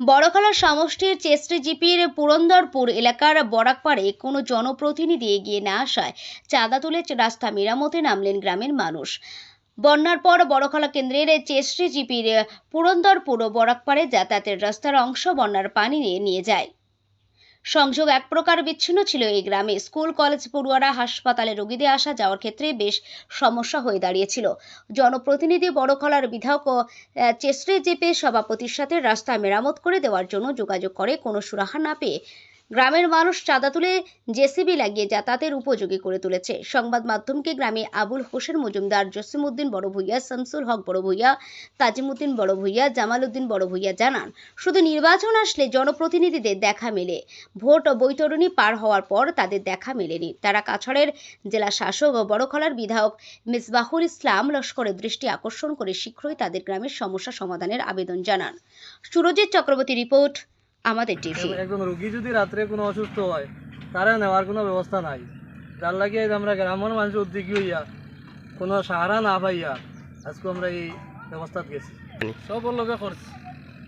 বড়খলা সমষ্টির চেষ্ট্রিজিপির জিপির পুরন্দরপুর এলাকার বরাকপাড়ে কোনো জনপ্রতিনিধি এগিয়ে না আসায় চাঁদা তুলে রাস্তা মেরামতে নামলেন গ্রামের মানুষ। বন্যার পর বড়খলা কেন্দ্রের চেষ্ট্রিজিপির জিপির পুরন্দরপুর ও বরাকপাড়ে যাতায়াতের রাস্তার অংশ বন্যার পানি নিয়ে নিয়ে যায়। সংযোগ এক প্রকার বিচ্ছিন্ন ছিল এই গ্রামে। স্কুল কলেজ পড়ুয়ারা হাসপাতালে রোগীদের আসা যাওয়ার ক্ষেত্রে বেশ সমস্যা হয়ে দাঁড়িয়েছিল। জনপ্রতিনিধি বড়খলার বিধায়ক ও আহ, জেপে সভাপতির সাথে রাস্তা মেরামত করে দেওয়ার জন্য যোগাযোগ করে। কোনো সুরাহা না পেয়ে গ্রামের মানুষ চাঁদা তুলে জেসিবি লাগিয়ে যাতায়াতের উপযোগী করে তুলেছে। সংবাদ মাধ্যমকে গ্রামে আবুল হোসেন মজুমদার, জসিমউদ্দিন বড় ভূঁইয়া, শামসুল হক বড় ভূঁইয়া তাজিমুদ্দিন বড় ভূঁইয়া, জামালউদ্দিন বড় ভূঁইয়া জানান, শুধু নির্বাচন আসলে জনপ্রতিনিধিদের দেখা মেলে। ভোট ও বৈতরণী পার হওয়ার পর তাদের দেখা মেলেনি। তারা কাছড়ের জেলা শাসক ও বড়খলার বিধায়ক মিসবাহুল ইসলাম লস্করের দৃষ্টি আকর্ষণ করে শীঘ্রই তাদের গ্রামের সমস্যা সমাধানের আবেদন জানান। সুরজিৎ চক্রবর্তী রিপোর্ট আমাদের টিভি একজন রোগী যদি রাত্রে কোনো অসুস্থ হয় তারা নেওয়ার কোনো ব্যবস্থা নাই। যার লাগে আমরা গ্রামের মানুষ উদ্যোগী হইয়া কোনো সাহারা না পাইয়া আজকে আমরা এই ব্যবস্থাত গেছি। সব লোকে করছি।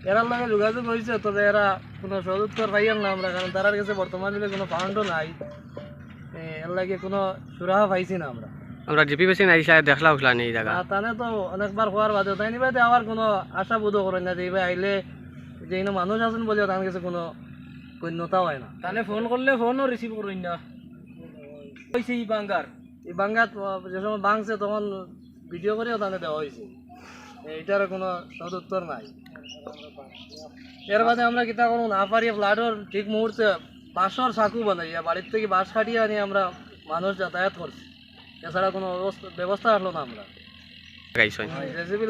এরার লগে যোগাযোগ হয়েছে তবে এরা কোনো সদুত্তর পাইয়ার না আমরা কারণ তারার কাছে বর্তমান যুগে কোনো ফান্ডও নাই। এর লাগে কোনো সুরাহা পাইছি না আমরা। আমরা জিপি বেশি নাই সাহেব দেখলা উঠলা নেই জায়গা। তানে তো অনেকবার হওয়ার বাদে তাই নিবাতে আবার কোনো আশা বোধ করে না যে এইবার আইলে যে ইনো মানুষ আছেন বলে তার কাছে কোনো গণ্যতা হয় না। তাহলে ফোন করলে ফোনও রিসিভ করুন না। হয়েছে ই বাঙ্গার। এই বাঙ্গাত যে সময় ভাঙছে তখন ভিডিও করেও তাকে দেওয়া হয়েছে এইটার কোনো সদুত্তর নাই। এর বাদে আমরা কিতা করুন না পারি ফ্লাডর ঠিক মুহূর্তে বাঁশর সাঁকু বানাইয়া বাড়ির থেকে বাঁশ কাটিয়ে আনি আমরা মানুষ যাতায়াত করছি। এছাড়া কোনো ব্যবস্থা আসলো না আমরা। গাইছ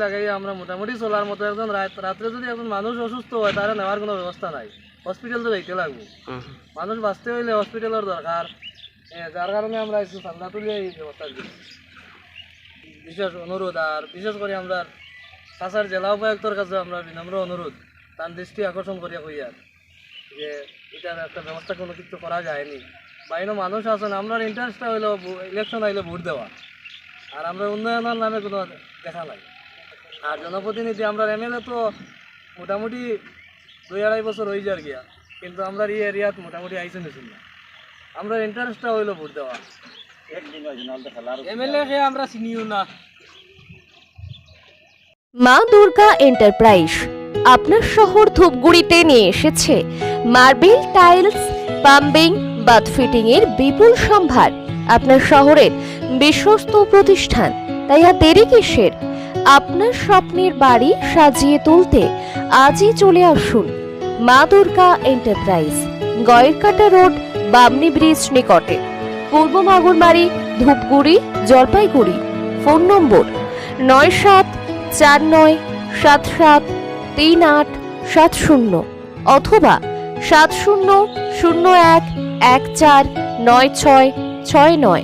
লাগাই আমরা মোটামুটি চলার মতো একজন রাত্রে যদি একজন মানুষ অসুস্থ হয় তারা নেওয়ার কোনো ব্যবস্থা নাই। হসপিটাল তো যাইতে লাগবে। মানুষ বাঁচতে হইলে হসপিটালের দরকার। যার কারণে আমরা একটু ঠান্ডা তুলে এই ব্যবস্থা দিচ্ছি বিশেষ অনুরোধ আর বিশেষ করে আমরা কাছার জেলা উপায়ুক্তর কাছে আমরা বিনম্র অনুরোধ তার দৃষ্টি আকর্ষণ করিয়া কইয়ার যে এটার একটা ব্যবস্থা কোনো কিছু করা যায়নি। বাইরে মানুষ আছেন আমরা ইন্টারেস্টটা হইল ইলেকশন আইলে ভোট দেওয়া। আর আমরা উন্নয়নের নামে কোনো দেখা নাই। আর জনপ্রতিনিধি আমরা এমএলএ তো মোটামুটি দুই আড়াই বছর হয়ে যার গিয়া, কিন্তু আমরা এই এরিয়াত মোটামুটি আইসে নিছিল না। আমরা ইন্টারেস্টটা হইল ভোট দেওয়া। এমএলএ কে আমরা চিনিও না। মা দুর্গা এন্টারপ্রাইজ, আপনার শহর ধূপগুড়িতে নিয়ে এসেছে। মার্বেল টাইলস পাম্বিং বাথফিটিং এর বিপুল সম্ভার। আপনার শহরের বিশ্বস্ত প্রতিষ্ঠান। তাই আর দেরি কিসের? আপনার স্বপ্নের বাড়ি সাজিয়ে তুলতে আজই চলে আসুন Maa Durga enterprise, Gayerkata road, Bamni bridge নিকটে। পূর্ব মাগুরমারি ধূপগুড়ি, জলপাইগুড়ি। ফোন নম্বর নয় সাত চার নয় সাত সাত তিন আট সাত শূন্য অথবা সাত শূন্য শূন্য এক এক চার নয় ছয় ছয় নয়।